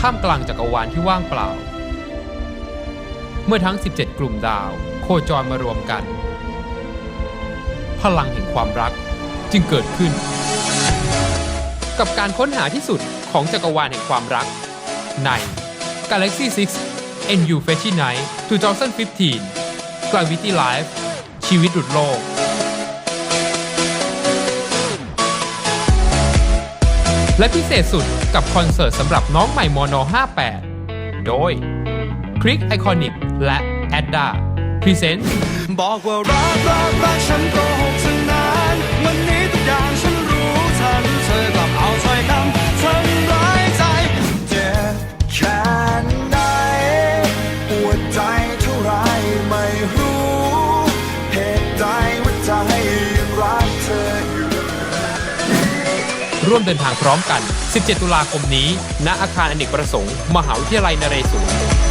ท่ามกลางจักรวาลที่ว่างเปล่า เมื่อทั้ง 17 กลุ่มดาว โคจรมารวมกัน พลังแห่งความรักจึงเกิดขึ้น กับการค้นหาที่สุดของจักรวาลแห่งความรัก ใน Galaxy 6 NU f a s h i o n Night 2015 Gravity Life ชีวิตหลุดโลก และพิเศษสุดกับคอนเสิร์ตสำหรับน้องใหม่มอน58 โดยคลิกไอคอนิกและแอดดาพรีเซนต์บอกว่ารักรักรักฉันโกหก ร่วมเดินทางพร้อมกัน 17 ตุลาคมนี้ ณ อาคารอเนกประสงค์ มหาวิทยาลัยนเรศวร